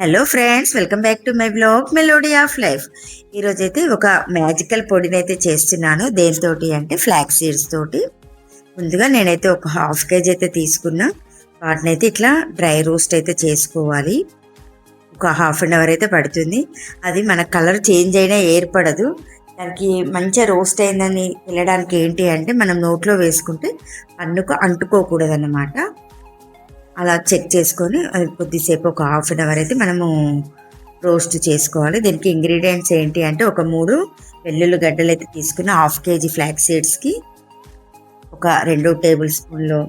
Hello friends welcome back to my blog melody of life ఈరోజు అయితే ఒక magical పొడిని అయితే చేస్తున్నాను. దేనితోటి అంటే ఫ్లాక్ సీడ్స్ తోటి. ముందుగా నేనైతే ఒక హాఫ్ కేజీ అయితే తీసుకున్నా. వాటిని అయితే ఇట్లా డ్రై రోస్ట్ అయితే చేసుకోవాలి. ఒక హాఫ్ అన్ అవర్ అయితే పడుతుంది. అది మన కలర్ చేంజ్ అయినా ఏర్పడదు. దానికి మంచిగా రోస్ట్ అయిందని వెళ్ళడానికి ఏంటి అంటే మనం నోట్లో వేసుకుంటే పన్నుకు అంటుకోకూడదు అన్నమాట అలా చెక్ చేసుకొని అది కొద్దిసేపు ఒక హాఫ్ అన్ అవర్ అయితే మనము రోస్ట్ చేసుకోవాలి. దీనికి ఇంగ్రీడియంట్స్ ఏంటి అంటే ఒక మూడు వెల్లుల్లి గడ్డలు అయితే తీసుకుని హాఫ్ కేజీ ఫ్లాక్ సీడ్స్కి ఒక రెండు టేబుల్ స్పూన్లు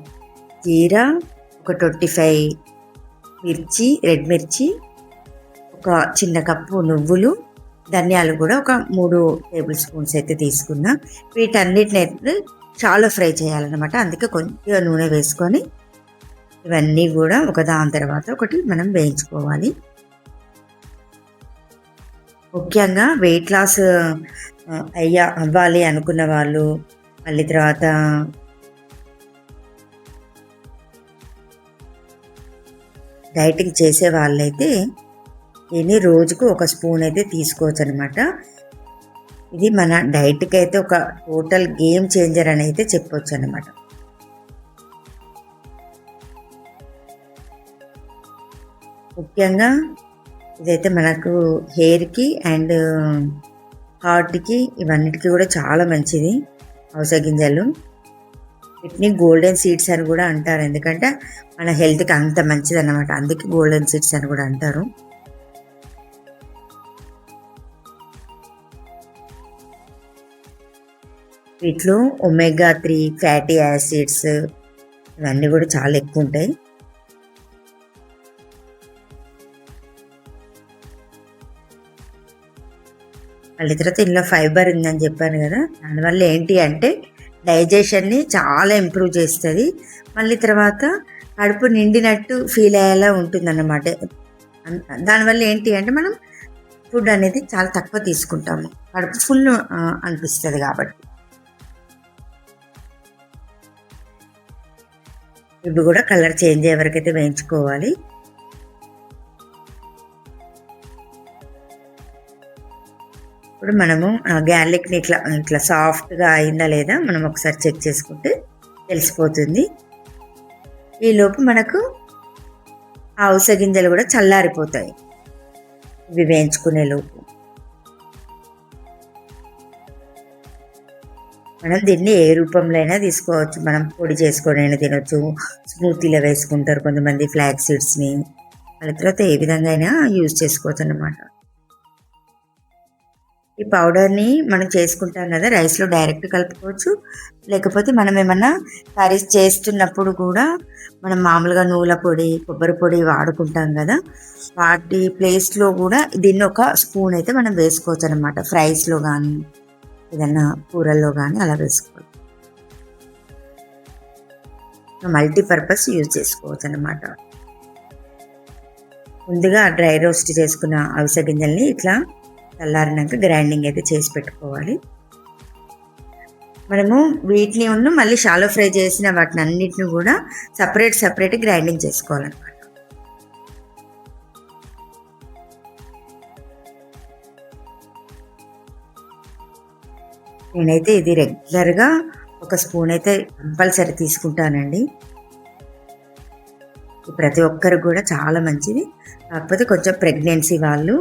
జీరా ఒక ట్వంటీ ఫైవ్ మిర్చి రెడ్ మిర్చి ఒక చిన్న కప్పు నువ్వులు ధనియాలు కూడా ఒక మూడు టేబుల్ స్పూన్స్ అయితే తీసుకున్నా. వీటన్నిటిని అయితే చాలా ఫ్రై చేయాలన్నమాట. అందుకే కొంచెం నూనె వేసుకొని ఇవన్నీ కూడా ఒక దాని తర్వాత ఒకటి మనం వేయించుకోవాలి. ముఖ్యంగా వెయిట్ లాస్ అయ్యా అవ్వాలి అనుకున్న వాళ్ళు మళ్ళీ తర్వాత డైటింగ్ చేసే వాళ్ళైతే దీన్ని రోజుకు ఒక స్పూన్ అయితే తీసుకోవచ్చు అనమాట ఇది మన డైట్కి అయితే ఒక టోటల్ గేమ్ చేంజర్ అని అయితే చెప్పొచ్చు అనమాట ముఖ్యంగా ఇదైతే మనకు హెయిర్కి అండ్ హార్ట్కి ఇవన్నిటికీ కూడా చాలా మంచిది. అవస గింజలు. వీటిని గోల్డెన్ సీడ్స్ అని కూడా అంటారు. ఎందుకంటే మన హెల్త్కి అంత మంచిది అన్నమాట అందుకే గోల్డెన్ సీడ్స్ అని కూడా అంటారు. వీటిలో ఒమేగా త్రీ ఫ్యాటీ యాసిడ్స్ ఇవన్నీ కూడా చాలా ఎక్కువ ఉంటాయి. మళ్ళీ తర్వాత ఇందులో ఫైబర్ ఉందని చెప్పాను కదా. దానివల్ల ఏంటి అంటే డైజెషన్ని చాలా ఇంప్రూవ్ చేస్తుంది. మళ్ళీ తర్వాత కడుపు నిండినట్టు ఫీల్ అయ్యేలా ఉంటుందన్నమాట. దానివల్ల ఏంటి అంటే మనం ఫుడ్ అనేది చాలా తక్కువ తీసుకుంటాము. కడుపు ఫుల్ అనిపిస్తుంది కాబట్టి. ఇవి కూడా కలర్ చేంజ్ అయ్యే వేయించుకోవాలి. ఇప్పుడు మనము గార్లిక్ని ఇట్లా ఇట్లా సాఫ్ట్గా అయిందా లేదా మనం ఒకసారి చెక్ చేసుకుంటే తెలిసిపోతుంది. ఈలోపు మనకు ఆ గింజలు కూడా చల్లారిపోతాయి. ఇవి వేయించుకునే లోపు. మనం దీన్ని ఏ రూపంలో అయినా తీసుకోవచ్చు. మనం పొడి చేసుకొని అయినా తినొచ్చు. స్మూతీలో వేసుకుంటారు కొంతమంది ఫ్లాగ్ సీడ్స్ని. వాళ్ళ తర్వాత ఏ విధంగా అయినా యూజ్ చేసుకోవచ్చు అన్నమాట. ఈ పౌడర్ని మనం చేసుకుంటాం కదా రైస్లో డైరెక్ట్ కలుపుకోవచ్చు. లేకపోతే మనం ఏమన్నా కర్రీస్ చేస్తున్నప్పుడు కూడా మనం మామూలుగా నూల పొడి కొబ్బరి పొడి వాడుకుంటాం కదా. వాటి ప్లేస్లో కూడా దీన్ని ఒక స్పూన్ అయితే మనం వేసుకోవచ్చు అనమాట ఫ్రైస్లో కానీ ఏదన్నా కూరల్లో కానీ అలా వేసుకోవచ్చు. మల్టీపర్పస్ యూజ్ చేసుకోవచ్చు అనమాట ముందుగా డ్రై రోస్ట్ చేసుకున్న అవిసె గింజల్ని ఇట్లా చల్లారినాక గ్రైండింగ్ అయితే చేసి పెట్టుకోవాలి. మనము వీటిని ఉన్న మళ్ళీ షాలో ఫ్రై చేసిన వాటిని అన్నిటిని కూడా సపరేట్ సపరేట్ గ్రైండింగ్ చేసుకోవాలన్నమాట. నేనైతే ఇది రెగ్యులర్గా ఒక స్పూన్ అయితే కంపల్సరీ తీసుకుంటానండి. ప్రతి ఒక్కరికి కూడా చాలా మంచిది. కాకపోతే కొంచెం ప్రెగ్నెన్సీ వాళ్ళు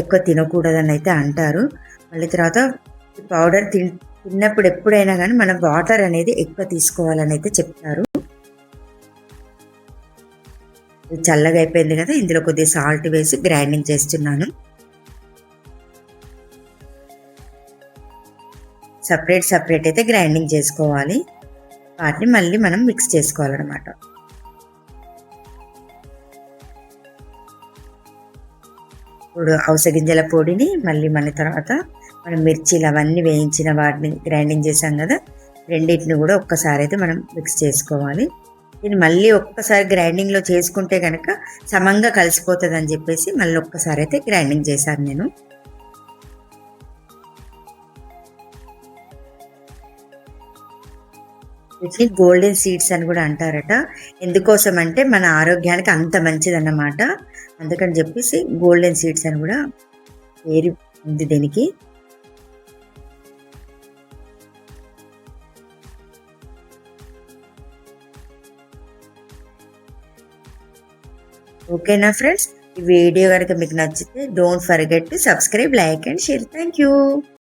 ఎక్కువ తినకూడదని అయితే అంటారు. మళ్ళీ తర్వాత పౌడర్ తిన్ తిన్నప్పుడు ఎప్పుడైనా కానీ మనం వాటర్ అనేది ఎక్కువ తీసుకోవాలని అయితే చెప్తారు చల్లగా అయిపోయింది కదా ఇందులో కొద్దిగా సాల్ట్ వేసి గ్రైండింగ్ చేస్తున్నాను. సపరేట్ సపరేట్ అయితే గ్రైండింగ్ చేసుకోవాలి. వాటిని మళ్ళీ మనం మిక్స్ చేసుకోవాలన్నమాట. ఇప్పుడు అవస గింజల పొడిని మళ్ళీ మన తర్వాత మనం మిర్చీలు అవన్నీ వేయించిన వాటిని గ్రైండింగ్ చేసాం కదా రెండింటిని కూడా ఒక్కసారి అయితే మనం మిక్స్ చేసుకోవాలి. దీన్ని మళ్ళీ ఒక్కసారి గ్రైండింగ్లో చేసుకుంటే కనుక సమంగా కలిసిపోతుంది అని చెప్పేసి మళ్ళీ ఒక్కసారి అయితే గ్రైండింగ్ చేశాను నేను. వీటిని గోల్డెన్ సీడ్స్ అని కూడా అంటారట. ఎందుకోసం అంటే మన ఆరోగ్యానికి అంత మంచిదన్నమాట. అందుకని చెప్పేసి గోల్డెన్ సీడ్స్ అని కూడా పేరు ఉంది దీనికి. ఓకేనా ఫ్రెండ్స్? ఈ వీడియో కనుక మీకు నచ్చితే don't forget to subscribe like and share thank you